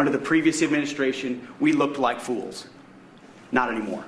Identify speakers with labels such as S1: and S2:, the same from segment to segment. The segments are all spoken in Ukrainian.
S1: Under the previous administration, we looked like fools. Not anymore.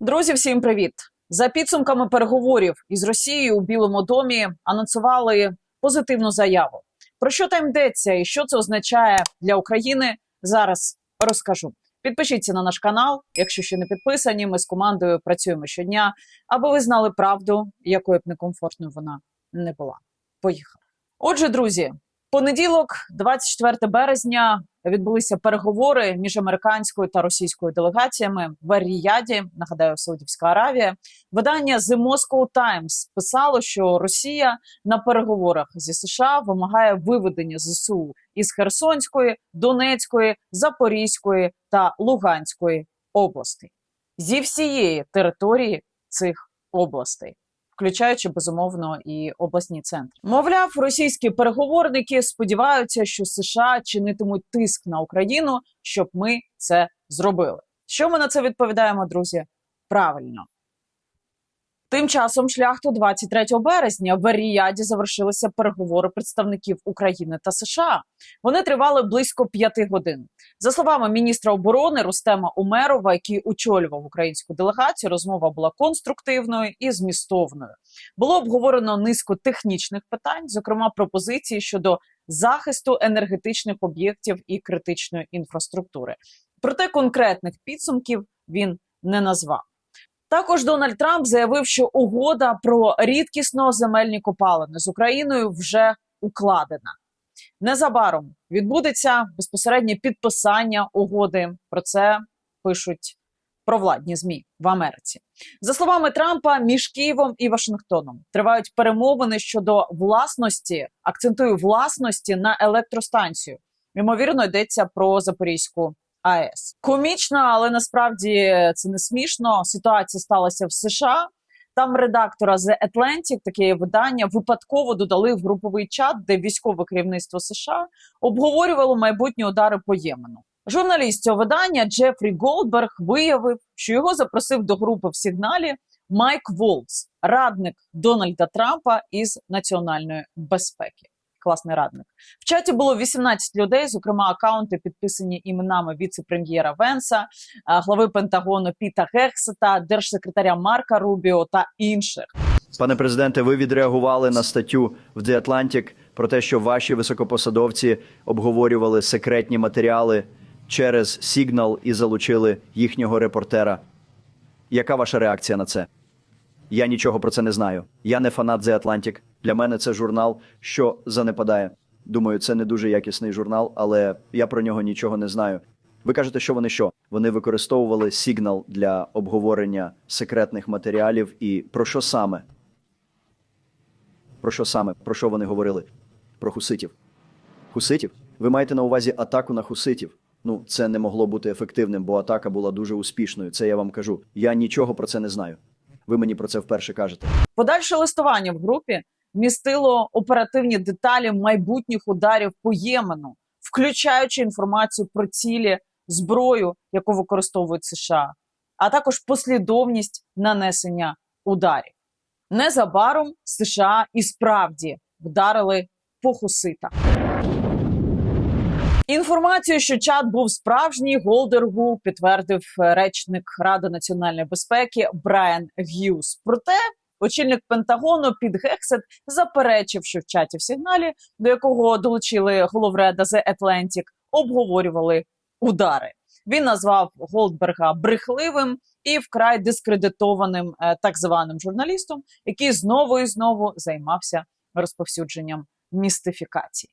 S2: Друзі, всім привіт! За підсумками переговорів із Росією у Білому домі анонсували позитивну заяву. Про що там йдеться і що це означає для України? Зараз розкажу. Підпишіться на наш канал, якщо ще не підписані. Ми з командою працюємо щодня, аби ви знали правду, якою б некомфортною вона не була. Поїхали. Отже, друзі, понеділок, 24 березня, відбулися переговори між американською та російською делегаціями в Ріяді, нагадаю, Саудівська Аравія. Видання The Moscow Times писало, що Росія на переговорах зі США вимагає виведення ЗСУ із Херсонської, Донецької, Запорізької та Луганської областей зі всієї території цих областей. Включаючи безумовно і обласні центри, мовляв, російські переговорники сподіваються, що США чинитимуть тиск на Україну, щоб ми це зробили. Що ми на це відповідаємо, друзі? Правильно. Тим часом шляхту 23 березня в Ріяді завершилися переговори представників України та США. Вони тривали близько п'яти годин. За словами міністра оборони Рустема Умерова, який очолював українську делегацію, розмова була конструктивною і змістовною. Було обговорено низку технічних питань, зокрема пропозиції щодо захисту енергетичних об'єктів і критичної інфраструктури. Проте конкретних підсумків він не назвав. Також Дональд Трамп заявив, що угода про рідкісно земельні копалини з Україною вже укладена. Незабаром відбудеться безпосереднє підписання угоди. Про це пишуть провладні змі в Америці. За словами Трампа, між Києвом і Вашингтоном тривають перемовини щодо власності, акцентую власності на електростанцію. Ймовірно, йдеться про Запорізьку АЕС. Комічно, але насправді це не смішно. Ситуація сталася в США. Там редактора The Atlantic, таке видання, випадково додали в груповий чат, де військове керівництво США обговорювало майбутні удари по Ємену. Журналіст цього видання Джефрі Голдберг виявив, що його запросив до групи в сигналі Майк Волц, радник Дональда Трампа із національної безпеки. Класний радник. В чаті було 18 людей, зокрема акаунти підписані іменами віце-прем'єра Венса, глави Пентагону Піта Гексета, держсекретаря Марка Рубіо та інших.
S3: Пане президенте, ви відреагували на статтю в The Atlantic про те, що ваші високопосадовці обговорювали секретні матеріали через Сігнал і залучили їхнього репортера. Яка ваша реакція на це? Я нічого про це не знаю. Я не фанат The Atlantic. Для мене це журнал, що занепадає. Думаю, це не дуже якісний журнал, але я про нього нічого не знаю. Ви кажете, що вони що? Вони використовували Сігнал для обговорення секретних матеріалів і про що саме? Про що саме? Про що вони говорили? Про хуситів. Хуситів? Ви маєте на увазі атаку на хуситів? Ну, це не могло бути ефективним, бо атака була дуже успішною. Це я вам кажу. Я нічого про це не знаю. Ви мені про це вперше кажете.
S2: Подальше листування в групі містило оперативні деталі майбутніх ударів по Ємену, включаючи інформацію про цілі, зброю, яку використовують США, а також послідовність нанесення ударів. Незабаром США і справді вдарили по хуситах. Інформацію, що чат був справжній, Голдергу підтвердив речник Ради національної безпеки Брайан Г'юз. Проте очільник Пентагону Під Гексет заперечив, що в чаті в сигналі, до якого долучили головреда The Atlantic, обговорювали удари. Він назвав Голдберга брехливим і вкрай дискредитованим е, так званим журналістом, який знову і знову займався розповсюдженням містифікацій.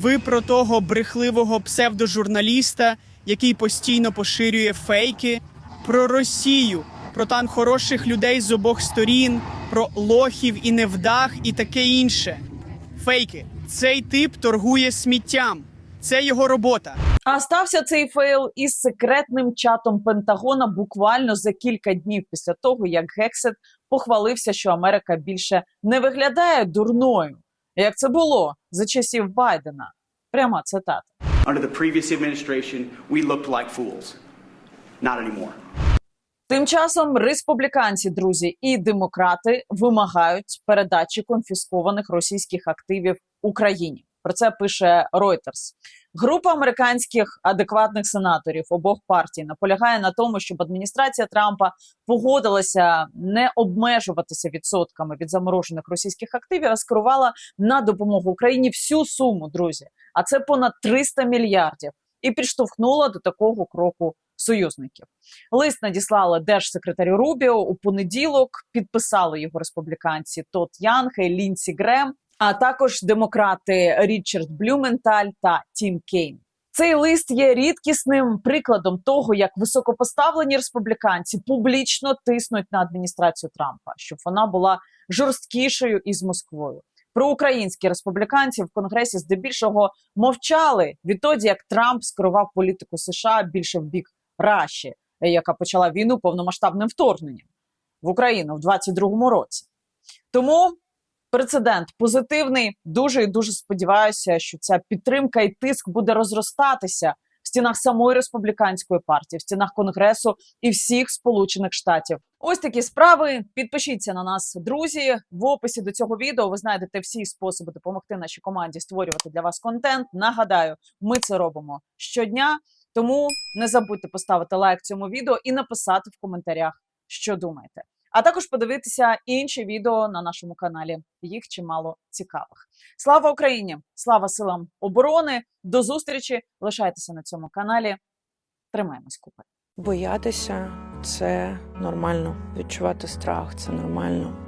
S4: Ви про того брехливого псевдожурналіста, який постійно поширює фейки, про Росію, про там хороших людей з обох сторін, про лохів і невдах і таке інше. Фейки. Цей тип торгує сміттям. Це його робота.
S2: А стався цей фейл із секретним чатом Пентагона буквально за кілька днів після того, як Гексет похвалився, що Америка більше не виглядає дурною, як це було за часів Байдена. Пряма цитата.
S1: Under the previous administration, we looked like fools. Not anymore.
S2: Тим часом республіканці, друзі, і демократи вимагають передачі конфіскованих російських активів Україні. Про це пише Reuters. Група американських адекватних сенаторів обох партій наполягає на тому, щоб адміністрація Трампа погодилася не обмежуватися відсотками від заморожених російських активів, а скерувала на допомогу Україні всю суму, друзі. А це понад 300 мільярдів, і підштовхнула до такого кроку союзників. Лист надіслали держсекретарю Рубіо у понеділок. Підписали його республіканці Тот Янг і Лінсі Грем, а також демократи Річард Блюменталь та Тім Кейн. Цей лист є рідкісним прикладом того, як високопоставлені республіканці публічно тиснуть на адміністрацію Трампа, щоб вона була жорсткішою із Москвою. Проукраїнські республіканці в конгресі здебільшого мовчали відтоді, як Трамп скерував політику США більше в бік Раші, яка почала війну повномасштабним вторгненням в Україну в 22-му році. Тому прецедент позитивний. Дуже і дуже сподіваюся, що ця підтримка і тиск буде розростатися в стінах самої республіканської партії, в стінах конгресу і всіх сполучених штатів. Ось такі справи. Підпишіться на нас, друзі. В описі до цього відео ви знайдете всі способи допомогти нашій команді створювати для вас контент. Нагадаю, ми це робимо щодня. Тому не забудьте поставити лайк цьому відео і написати в коментарях, що думаєте. А також подивитися інші відео на нашому каналі. Їх чимало цікавих. Слава Україні! Слава силам оборони! До зустрічі! Лишайтеся на цьому каналі. Тримаємось купи.
S5: Боятися це нормально. Відчувати страх це нормально.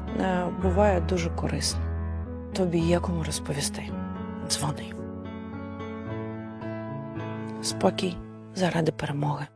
S5: буває дуже корисно. Тобі є кому розповісти. Дзвони. Спокій заради перемоги.